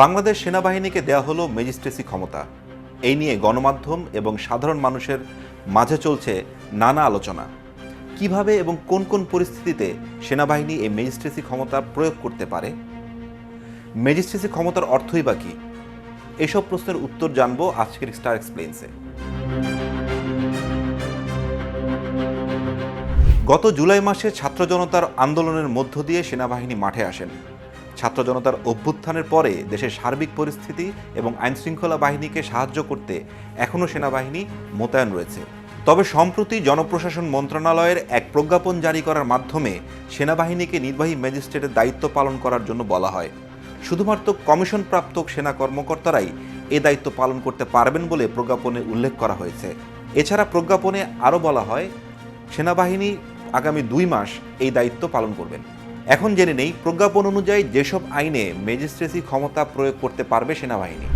বাংলাদেশ সেনাবাহিনীকে দেওয়া হলো ম্যাজিস্ট্রেসি ক্ষমতা। এই নিয়ে গণমাধ্যম এবং সাধারণ মানুষের মাঝে চলছে নানা আলোচনা। কীভাবে এবং কোন কোন পরিস্থিতিতে সেনাবাহিনী এই ম্যাজিস্ট্রেসি ক্ষমতা প্রয়োগ করতে পারে? ম্যাজিস্ট্রেসি ক্ষমতার অর্থই বা কী? এসব প্রশ্নের উত্তর জানব আজকের স্টার এক্সপ্লেন্সে গত জুলাই মাসে ছাত্র জনতার আন্দোলনের মধ্য দিয়ে সেনাবাহিনী মাঠে আসেন। ছাত্র জনতার অভ্যুত্থানের পরে দেশের সার্বিক পরিস্থিতি এবং আইনশৃঙ্খলা বাহিনীকে সাহায্য করতে এখনও সেনাবাহিনী মোতায়েন রয়েছে। তবে সম্প্রতি জনপ্রশাসন মন্ত্রণালয়ের এক প্রজ্ঞাপন জারি করার মাধ্যমে সেনাবাহিনীকে নির্বাহী ম্যাজিস্ট্রেটের দায়িত্ব পালন করার জন্য বলা হয়। শুধুমাত্র কমিশনপ্রাপ্ত সেনা কর্মকর্তারাই এ দায়িত্ব পালন করতে পারবেন বলে প্রজ্ঞাপনে উল্লেখ করা হয়েছে। এছাড়া প্রজ্ঞাপনে আরও বলা হয়, সেনাবাহিনী আগামী দুই মাস এই দায়িত্ব পালন করবেন। এখন জেনে নেই, প্রজ্ঞাপন অনুযায়ী যেসব আইনে ম্যাজিস্ট্রেসি ক্ষমতা প্রয়োগ করতে পারবে সেনাবাহিনী।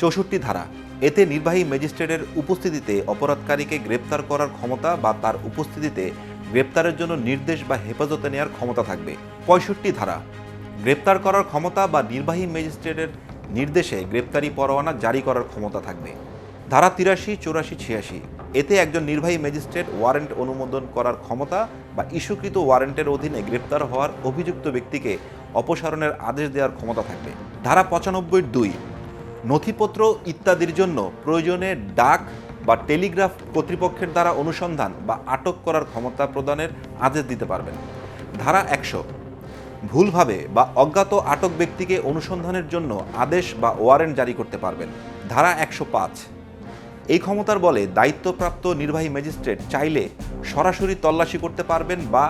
চৌষট্টি ধারা, এতে নির্বাহী ম্যাজিস্ট্রেটের উপস্থিতিতে অপরাধকারীকে গ্রেপ্তার করার ক্ষমতা বা তার উপস্থিতিতে গ্রেপ্তারের জন্য নির্দেশ বা হেফাজতে নেওয়ার ক্ষমতা থাকবে। পঁয়ষট্টি ধারা, গ্রেপ্তার করার ক্ষমতা বা নির্বাহী ম্যাজিস্ট্রেটের নির্দেশে গ্রেপ্তারি পরোয়ানা জারি করার ক্ষমতা থাকবে। ধারা তিরাশি, চৌরাশি, ছিয়াশি, এতে একজন নির্বাহী ম্যাজিস্ট্রেট ওয়ারেন্ট অনুমোদন করার ক্ষমতা বা ইস্যুকৃত ওয়ারেন্টের অধীনে গ্রেপ্তার হওয়ার অভিযুক্ত ব্যক্তিকে অপসারণের আদেশ দেওয়ার ক্ষমতা থাকবে। ধারা পঁচানব্বই দুই, নথিপত্র ইত্যাদির জন্য প্রয়োজনে ডাক বা টেলিগ্রাফ কর্তৃপক্ষের দ্বারা অনুসন্ধান বা আটক করার ক্ষমতা প্রদানের আদেশ দিতে পারবেন। ধারা একশো, ভুলভাবে বা অজ্ঞাত আটক ব্যক্তিকে অনুসন্ধানের জন্য আদেশ বা ওয়ারেন্ট জারি করতে পারবেন। ধারা একশো পাঁচ এই ক্ষমতার বলে দায়িত্বপ্রাপ্ত নির্বাহী ম্যাজিস্ট্রেট চাইলে সরাসরি তল্লাশি করতে পারবেন বা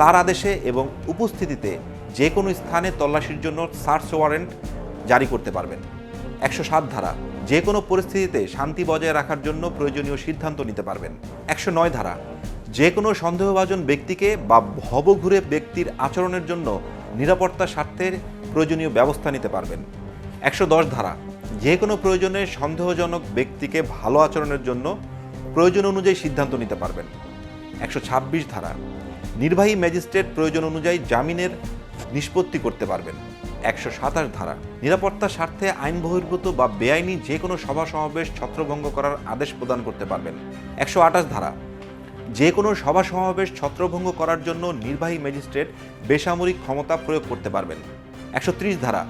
তার আদেশে এবং উপস্থিতিতে যে কোনো স্থানে তল্লাশির জন্য সার্চ ওয়ারেন্ট জারি করতে পারবেন। একশো সাত ধারা, যে কোনো পরিস্থিতিতে শান্তি বজায় রাখার জন্য প্রয়োজনীয় সিদ্ধান্ত নিতে পারবেন। একশো নয় ধারা, যে কোনো সন্দেহভাজন ব্যক্তিকে বা ভবঘুরে ব্যক্তির আচরণের জন্য নিরাপত্তা স্বার্থের প্রয়োজনীয় ব্যবস্থা নিতে পারবেন। একশো দশ ধারা যে কোনো প্রয়োজনে সন্দেহজনক ব্যক্তিকে ভালো আচরণের জন্য প্রয়োজন অনুযায়ী সিদ্ধান্ত নিতে পারবেন। একশো ছাব্বিশ ধারা। নির্বাহী ম্যাজিস্ট্রেট প্রয়োজন অনুযায়ী জামিনের নিষ্পত্তি করতে পারবেন। একশো সাতাশ ধারা। নিরাপত্তার স্বার্থে আইন বহির্ভূত বা বেআইনি যে কোনো সভা সমাবেশ ছত্রভঙ্গ করার আদেশ প্রদান করতে পারবেন। একশো আঠাশ ধারা। যে কোনো সভা সমাবেশ ছত্রভঙ্গ করার জন্য নির্বাহী ম্যাজিস্ট্রেট বেসামরিক ক্ষমতা প্রয়োগ করতে পারবেন। একশো ত্রিশ ধারা।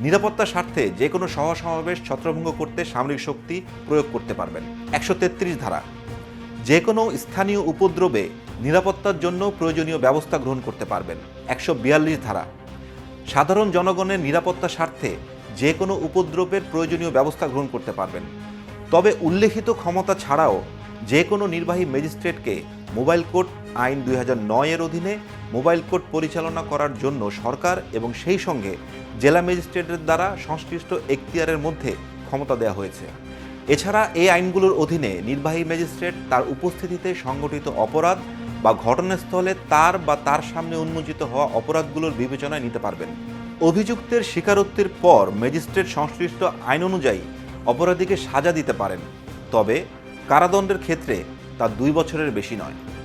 নিরাপত্তার স্বার্থে যে কোনো সভা সমাবেশ ছত্রভঙ্গ করতে সামরিক শক্তি প্রয়োগ করতে পারবেন। একশো তেত্রিশ ধারা। যে কোনো স্থানীয় উপদ্রবে নিরাপত্তার জন্য প্রয়োজনীয় ব্যবস্থা গ্রহণ করতে পারবেন। একশো বিয়াল্লিশ ধারা। সাধারণ জনগণের নিরাপত্তার স্বার্থে যে কোনো উপদ্রবের প্রয়োজনীয় ব্যবস্থা গ্রহণ করতে পারবেন। তবে উল্লেখিত ক্ষমতা ছাড়াও যে কোনো নির্বাহী ম্যাজিস্ট্রেটকে মোবাইল কোর্ট আইন দুই এর অধীনে মোবাইল কোর্ট পরিচালনা করার জন্য সরকার এবং সেই সঙ্গে জেলা ম্যাজিস্ট্রেটের দ্বারা সংশ্লিষ্ট এখতিয়ারের মধ্যে ক্ষমতা দেওয়া হয়েছে। এছাড়া এই আইনগুলোর অধীনে নির্বাহী ম্যাজিস্ট্রেট তার উপস্থিতিতে সংগঠিত অপরাধ বা ঘটনাস্থলে তার বা তার সামনে উন্মোচিত হওয়া অপরাধগুলোর বিবেচনায় নিতে পারবেন। অভিযুক্তের স্বীকারোক্তির পর ম্যাজিস্ট্রেট সংশ্লিষ্ট আইন অনুযায়ী অপরাধীকে সাজা দিতে পারেন। তবে কারাদণ্ডের ক্ষেত্রে তা দুই বছরের বেশি নয়।